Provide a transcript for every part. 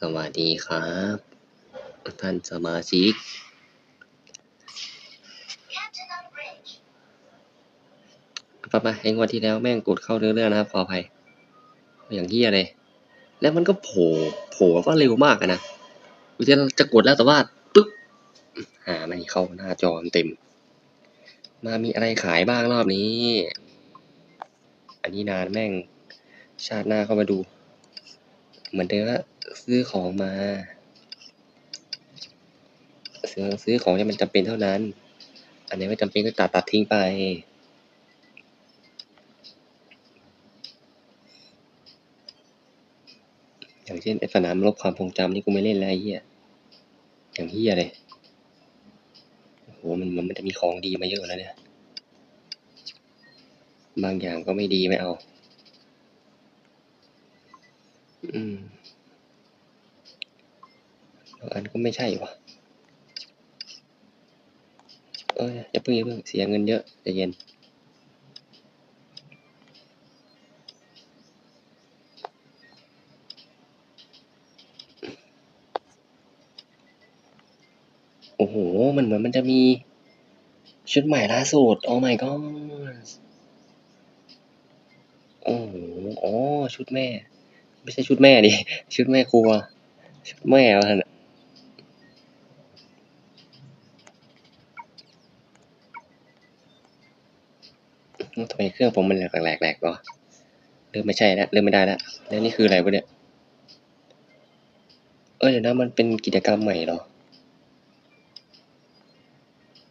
สวัสดีครับ ท่านสมาชิก ปะปะไอ้งวดที่แล้วแม่งกดเข้าเนื้อเรื่องนะครับ ขออภัย อย่างเฮียเลย แล้วมันก็โผล่ โผล่ก็เร็วมากนะกูจะจะกดแล้วแต่ว่าปึ๊บ หาไม่เข้าหน้าจอเต็ม มามีอะไรขายบ้างรอบนี้ อันนี้นานแม่ง ชาติหน้าเข้ามาดู เหมือนเดิมละ ซื้อของมาซื้อซื้อของที่มันจำเป็นเท่านั้น อันนี้ไม่จำเป็นก็ตัดตัดทิ้งไป อย่างเช่นไอ้สนามรบความทรงจำนี่กูไม่เล่นแล้วไอ้เหี้ยอย่างเหี้ยเลยโอ้โหมันมันจะมีของดีมาเยอะแล้วเนี่ย บางอย่างก็ไม่ดีไม่เอา อืม อันก็ไม่ใช่วะเอ้ยอย่าเพิ่งอย่าเพิ่งเสียเงินเยอะใจเย็นโอ้โห มันเหมือนมันจะมีชุดใหม่ล่าสุด โอ้ my god โอ้โหอ๋อ ชุดแม่ ไม่ใช่ชุดแม่ดิ ชุดแม่ครัว ชุดแม่วะท่านน่ะ ทำไมเครื่องผมมันแหลกแหลกแหลกวะเริ่มไม่ใช่แล้วเริ่มไม่ได้แล้วแล้วนี่คืออะไรวะเนี่ยเออเดี๋ยวนะมันเป็นกิจกรรมใหม่เหรอ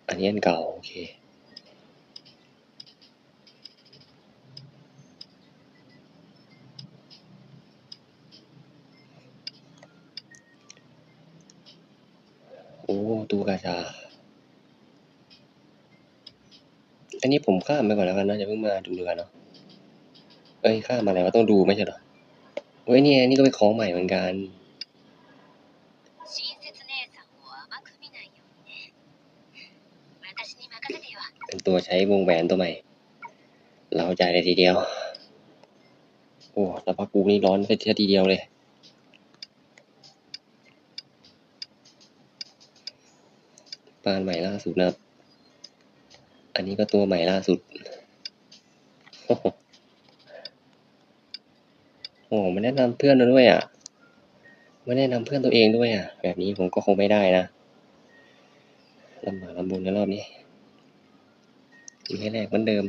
อันนี้อันเก่าโอเคโอ้ตูกาชา อันนี้ผมข้ามไปก่อนแล้วกันนะอย่าเพิ่งมาดูเรือเนาะเอ้ยข้ามมาะไรวะต้องดูไม่ใช่หรอเฮ้ยนี่ยนี่ก็เป็นของใหม่เหมือนกันเป็นตัวใช้วงแหวนตัวใหม่ เราใจเลยทีเดียว โอ้แล้วพักกูนี่ร้อนไปทีเดียวเลยปานใหม่ล่าสุดนะครับ อันนี้ก็ตัวใหม่ล่าสุด โอ้โหโอ้โหมันแนะนำเพื่อนเราด้วยอะไม่แนะนำเพื่อนตัวเองด้วยอะ แบบนี้ผมก็คงไม่ได้นะลำบากลำบุญในรอบนี้มีให้แลกเหมือนเดิม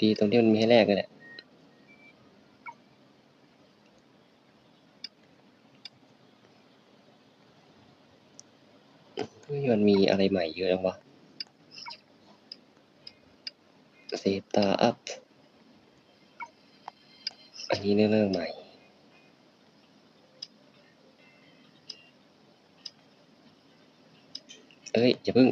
ดีตรงที่มันมีให้แลกนั่นแหละเฮ้ยมันมีอะไรใหม่เยอะจังวะ เซตาอัพอันนี้เรื่องใหม่เอ้ย อย่าเพิ่ง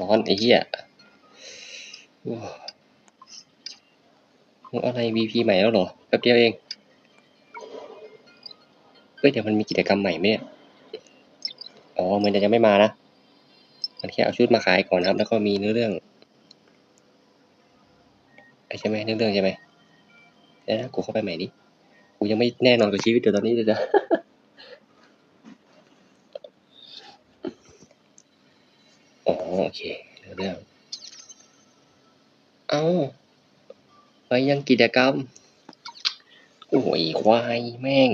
ร้อนไอ้เหี้ยโอ้มึงอะไร VP ใหม่แล้วเหรอแป๊บเดียวเอง เฮ้ย เดี๋ยวมันมีกิจกรรมใหม่ไหมเนี่ย อ๋อเหมันจะยังไม่มานะ มันแค่เอาชุดมาขายก่อนครับ แล้วก็มีเนื้อเรื่องใช่ไหมเนื้อเรื่องใช่ไหมเดี๋ยวนะกูเข้าไปใหม่ดิกูยังไม่แน่นอนกับชีวิตเดี๋ยวตอนนี้เลยจ้ะอ๋อโอเคเนื้อเรื่อง เอ้าไปยังกิจกรรมโอ้ยควายแม่ง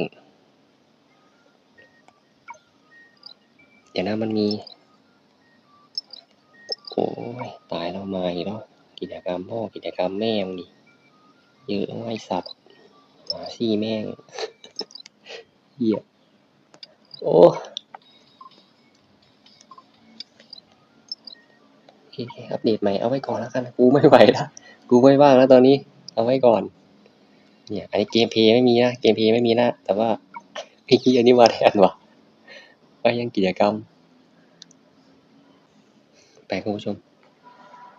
ดี๋ยวนะมันมี โอ้ยตายแล้วมาอีกแล้วกิจกรรมพ่อกิจกรรมแม่มึงดิเยอะไอ้สัตว์หมาซี่แม่งเหี้ยโอ้โอเคอัปเดตใหม่เอาไว้ก่อนแล้วกันกูไม่ไหวละกูไม่ว่างแล้วตอนนี้ เอาไว้ก่อน เนี่ยอันนี้เกมเพย์ไม่มีนะเกมเพย์ไม่มีนะแต่ว่าพี่อันนี้มาแทนว่ะไปยังกิจกรรม ไปคุณผู้ชม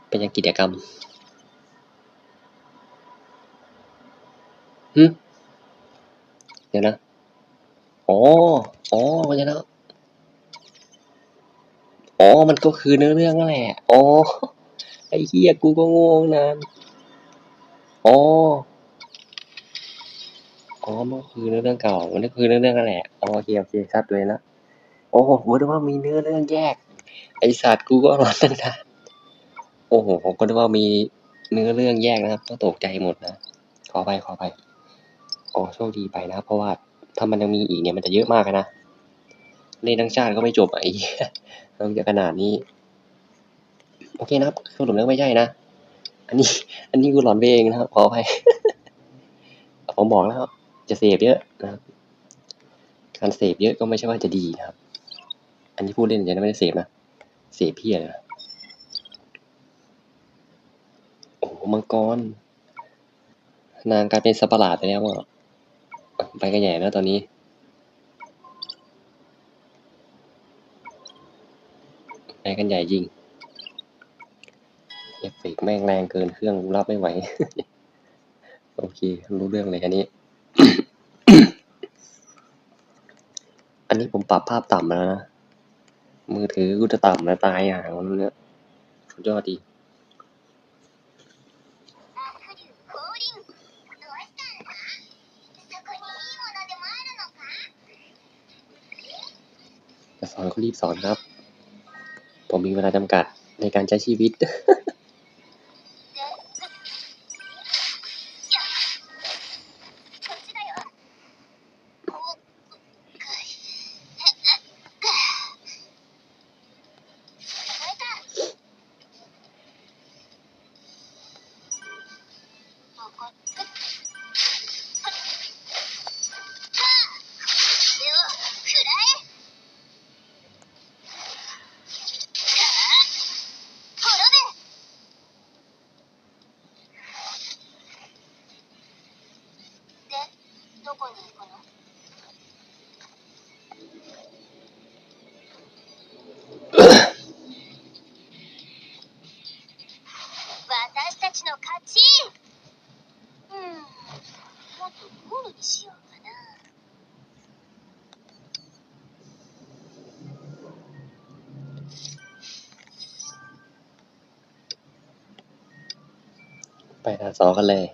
เป็นยังกิจกรรมหึเดี๋ยวนะ อ๋อ อ๋อมันจะแล้วอ๋อ มันก็คือเนื้อเรื่องนั่นแหละ อ๋อ ไอ้เหี้ยกูก็งงนานอ๋อ อ๋อ มันคือเนื้อเรื่องเก่า มันก็คือเนื้อเรื่องนั่นแหละ อ๋อโอเคโอเคทราบตัวเองแล้วโอ้โหผมนึกว่ามีเนื้อเรื่องแยก ไอสัตว์กูก็ร้อนตั้งนานโอ้โห ผมก็นึกว่ามีเนื้อเรื่องแยกนะครับก็ตกใจหมดนะ ขอไปขอไปโอ้โชคดีไปนะ เพราะว่าถ้ามันยังมีอีกเนี่ยมันจะเยอะมากนะเล่นทั้งชาติก็ไม่จบอะไอ้เหี้ยต้องจะขนาดนี้ โอเคนะครับสรุปแล้วไม่ใช่นะ อันนี้ อันนี้กูหลอนเองนะครับขออภัยผมบอกแล้วจะเสพเยอะนะครับการเสพเยอะก็ไม่ใช่ว่าจะดีนะครับ อันนี้พูดเล่นจะไม่ได้เสพนะ เสพเพี้ยเลยนะโอ้มังกร นางกลายเป็นสัปหลาดไปแล้วอะไปกันใหญ่แล้วตอนนี้ ไปกันใหญ่จริงเอฟเฟกแม่งแรงเกินเครื่องรับไม่ไหว โอเค รู้เรื่องเลยอันนี้ อันนี้ผมปรับภาพต่ำแล้วนะ มือถือกูจะต่ำแล้วตายอะวันนี้สุดยอดดีจะสอนก็รีบสอนครับ ผมมีเวลาจำกัดในการใช้ชีวิต การสอกันเลย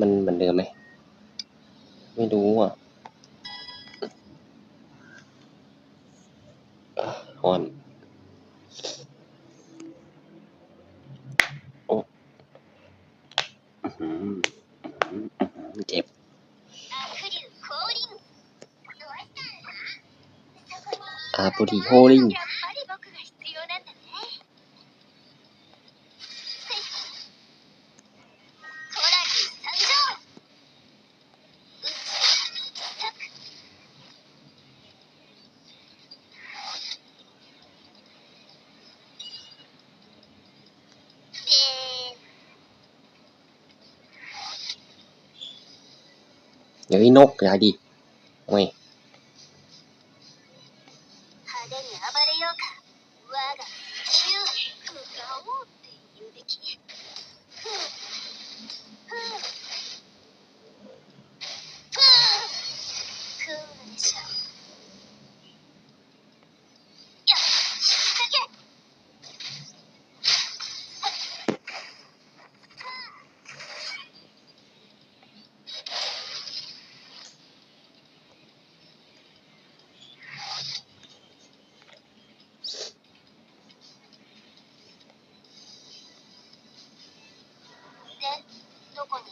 มันเหมือนเดิมไหม ไม่รู้อะฮอนโอ้เจ็บอาปุริโฮลิง เดี๋ยวไอ้นกอย่าดิโอ้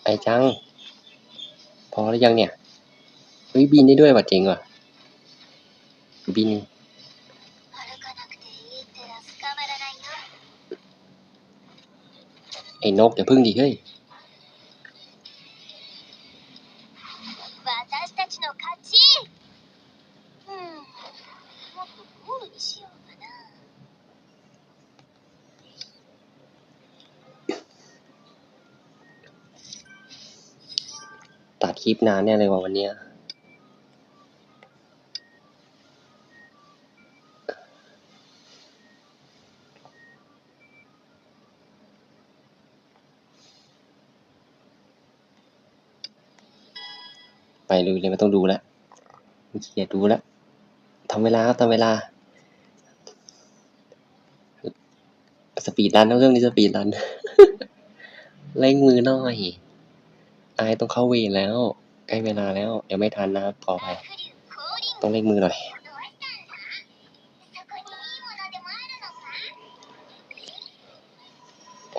ไอจัง พอหรือยังเนี่ย เฮ้ยบินได้ด้วยว่ะจริงว่ะ บิน ไอ้นกอย่าพึ่งดิเฮ้ย นานแน่เลยว่ะวันนี้ไปดูเลยไม่ต้องดูแล้วไม่เกียดดูแล้วทำเวลาครับทำเวลา สปีดรันเรื่องนี้สปีดรันเร่งมือหน่อย อายต้องเข้าเวรแล้ว ใกล้เวลาแล้ว เดี๋ยวไม่ทันนะครับขอไปต้องเร่งมือหน่อย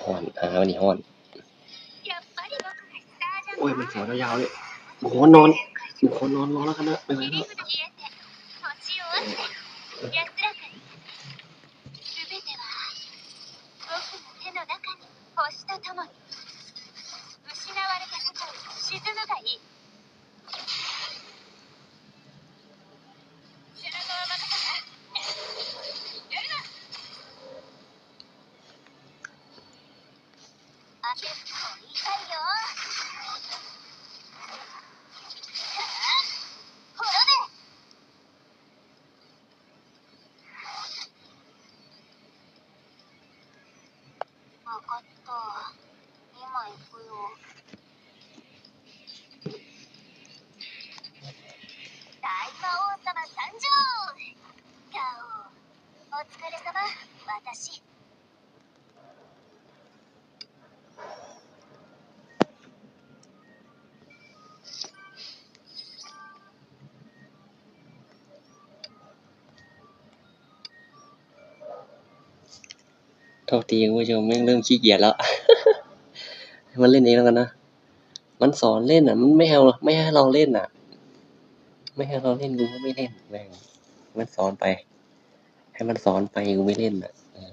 ห่อนอ่าวันนี้ห่อน โอ้ย มันหัวยาวๆเลยโอ้หนอนโอ้โหนอนรอนแล้วกันนะไปไหนแล้ว 私โทษทีคุณผู้ชมแม่งเริ่มขี้เกียจแล้ว มันเล่นเองแล้วกันนะ มันสอนเล่นอะ มันไม่ให้เราไม่ให้เราเล่นอะ ไม่ให้เราเล่นกูก็ไม่เล่นแม่งมันสอนไป ให้มันสอนไปกูไม่เล่นอ่ะเออ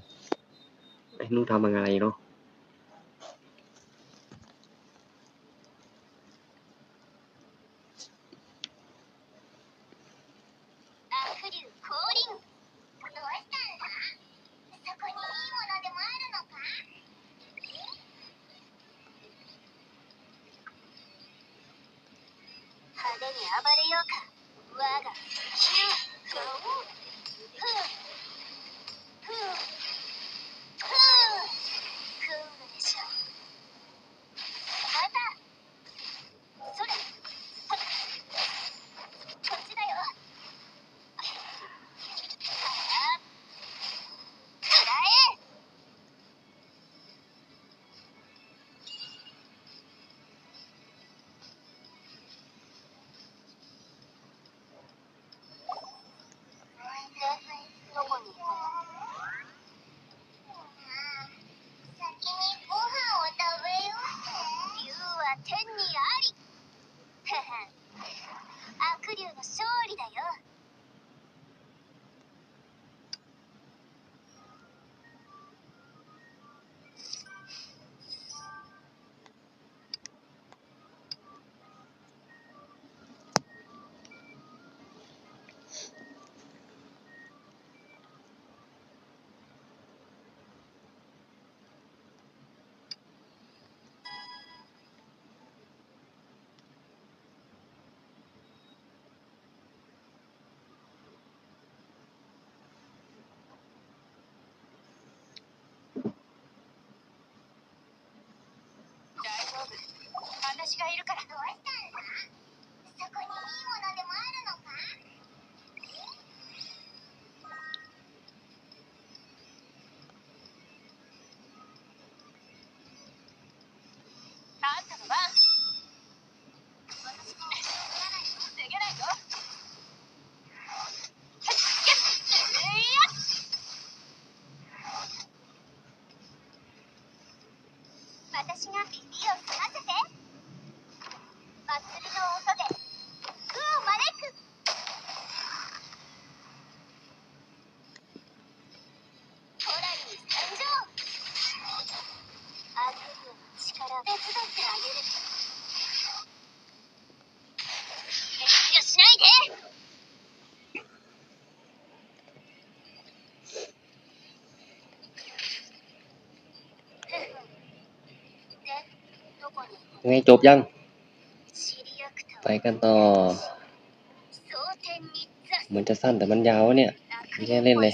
ไอ้นู่นทำอะไรเนาะ 悪竜降臨どうしたんだ がいるから ยังไงจบยัง ไปกันต่อ เหมือนจะสั้นแต่มันยาวเนี่ย ไม่ใช่เล่นเลย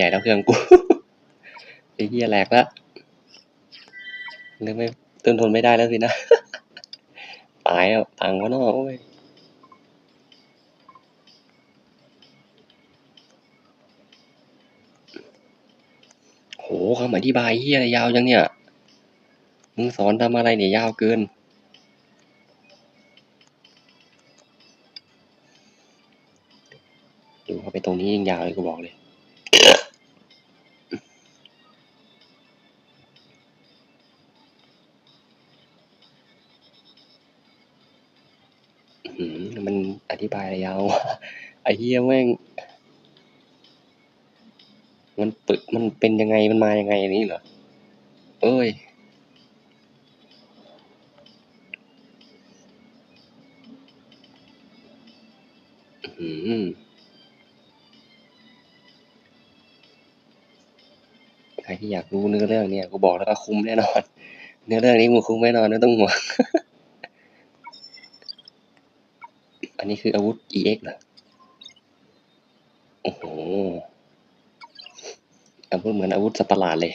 ใหญ่แล้วเครื่องกูไอ้เหี้ยแหลกละนึกไม่ต้นทนไม่ได้แล้วสินะ ตายอะตังค์วะเนาะโอ้ยโหคำอธิบายเหี้ยอะไรยาวจังเนี่ย มึงสอนทำอะไรเนี่ยยาวเกินดูเข้าไปตรงนี้ยิ่งยาวเลยกูบอกเลย อ้เหี้ยแม่ง มันปึกมันเป็นยังไงมันมายังไงอันนี้เหรอ เอ้ย อื้อหือใครที่อยากรู้เนื้อเรื่องเนี่ยกูบอกแล้วก็คุ้มแน่นอน เนื้อเรื่องนี้มึงคุ้มแน่นอนไม่ต้องห่วงอันนี้คืออาวุธ EX เหรอโห มันเหมือนอาวุธสัตว์ประหลาดเลย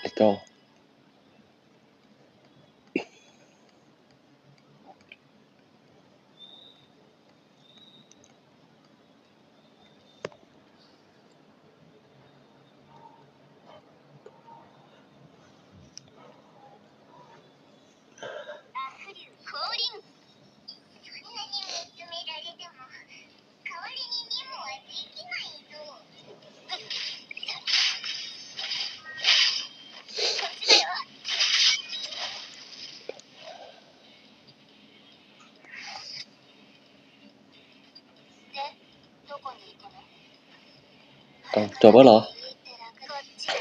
แล้วก็ จบแล้วเหรอ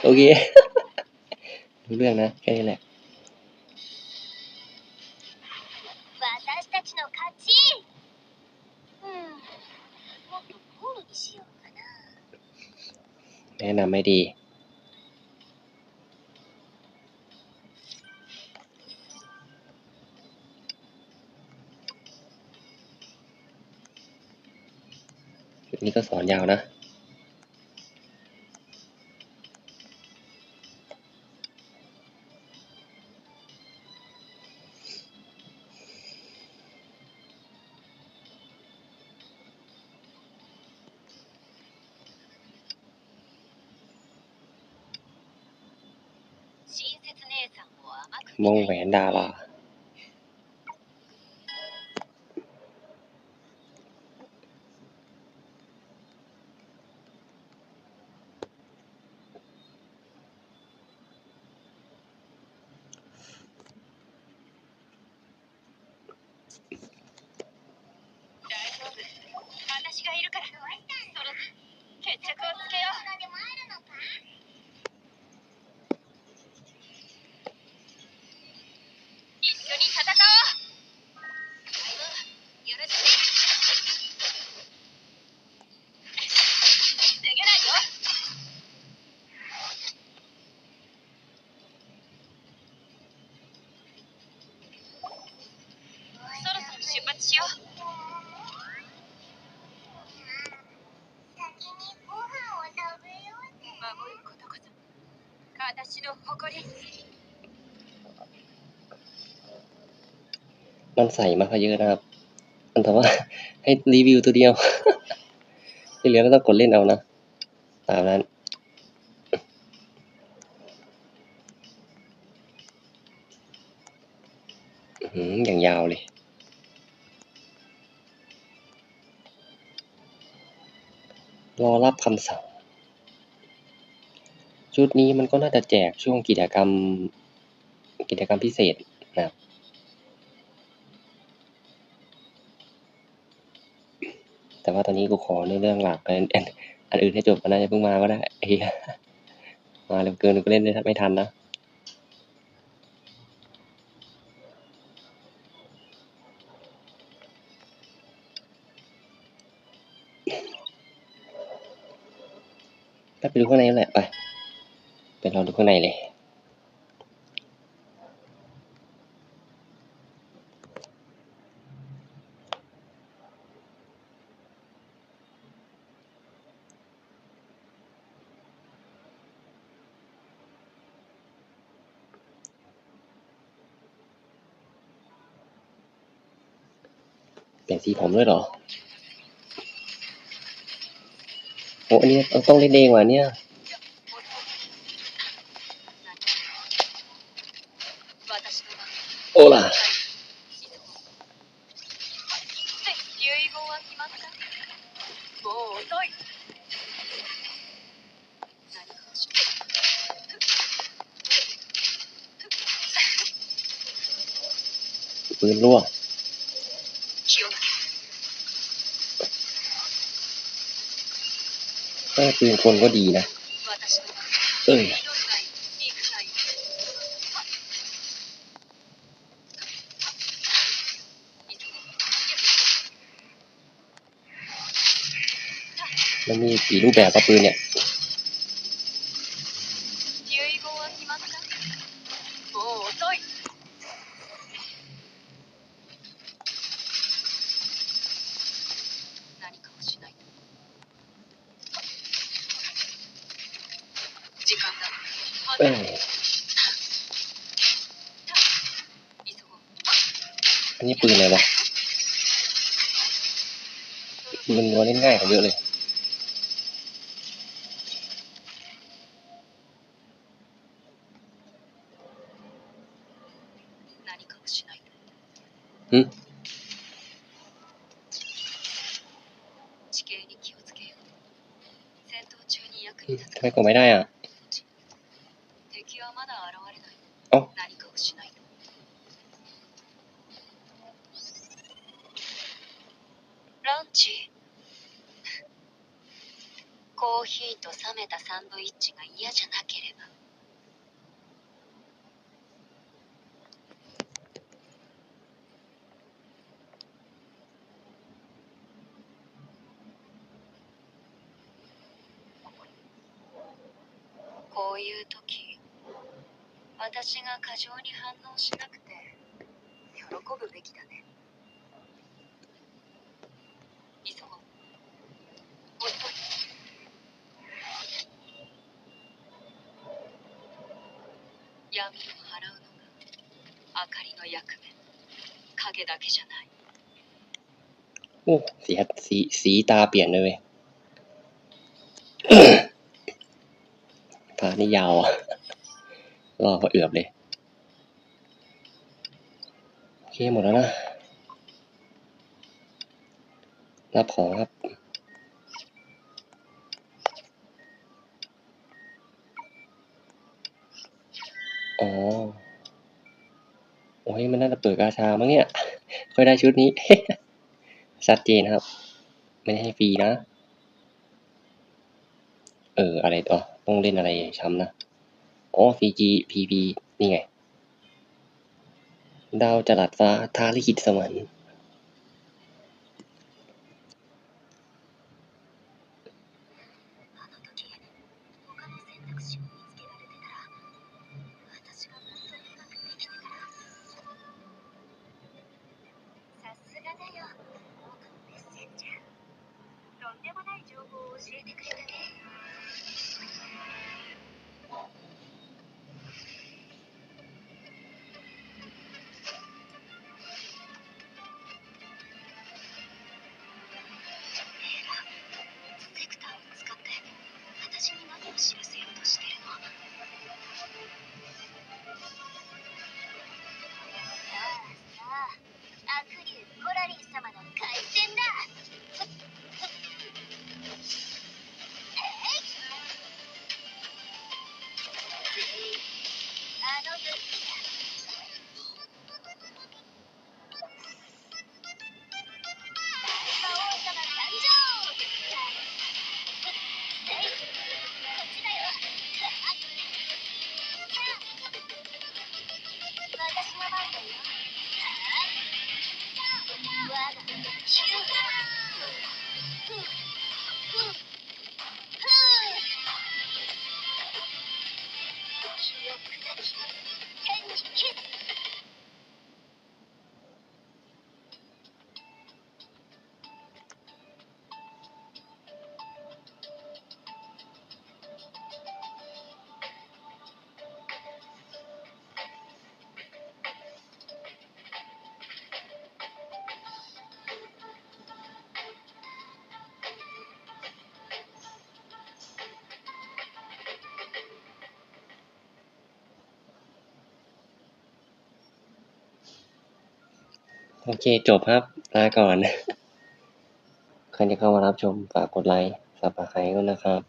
โอเครู้เรื่องนะ แค่นี้แหละแนะนำไม่ดีนี่ก็สอนยาวนะ を甘く ว มันใส่มาซะเยอะนะครับ มันแต่ว่าให้รีวิวตัวเดียวที่เหลือก็ต้องกดเล่นเอานะ ตามนั้นอื้อหืออย่างยาวเลยรอรับคำสั่ง ชุดนี้มันก็น่าจะแจกช่วงกิจกรรม กิจกรรมพิเศษนะครับ ว่าตอนนี้กูขอในเรื่องหลักอันอันอื่นให้จบก่อนนะอย่าเพิ่งมาก็ได้ไอ้เหี้ยมาเร็วเกินกูเล่นไม่ทันนะไปดูข้างในนั่นแหละไปไปลองดูข้างในเลย ลี่ยนสีผมด้วยเหรอโอ้อันนี้ต้องต้องเล่นเองว่ะเนี่ย อปืนคนก็ดีนะ เออมันมีกี่รูปแบบว่ปืนเนี่ย しないと。ん地形に気をつけよう。戦闘中に役に立つ。ん、やん。私が過剰に反応しなくて喜ぶべきだね急ごう遅い闇を払うのが明かりの役目影だけじゃない โอ้สีสีสีตาเปลี่ยนเลยเว้ย ตานี่ยาวอ่ะ รอพอเอือบเลย โอเคหมดแล้วนะ รับของครับอ๋อ โอ้ยมันน่าจะเปิดกาชามั้งเนี่ย ค่อยได้ชุดนี้ ชัดเจนครับ ไม่ได้ให้ฟรีนะ เออ อะไรต่อ ต้องเล่นอะไรช้ำนะ อ๋อ CG PP นี่ไง ดาวจรัสฟ้า ทาลิขิตสวรรค์ โอเคจบครับ ลาก่อน ใครจะเข้ามารับชมฝากกดไลค์ฝากกดไลค์ด้วยนะครับ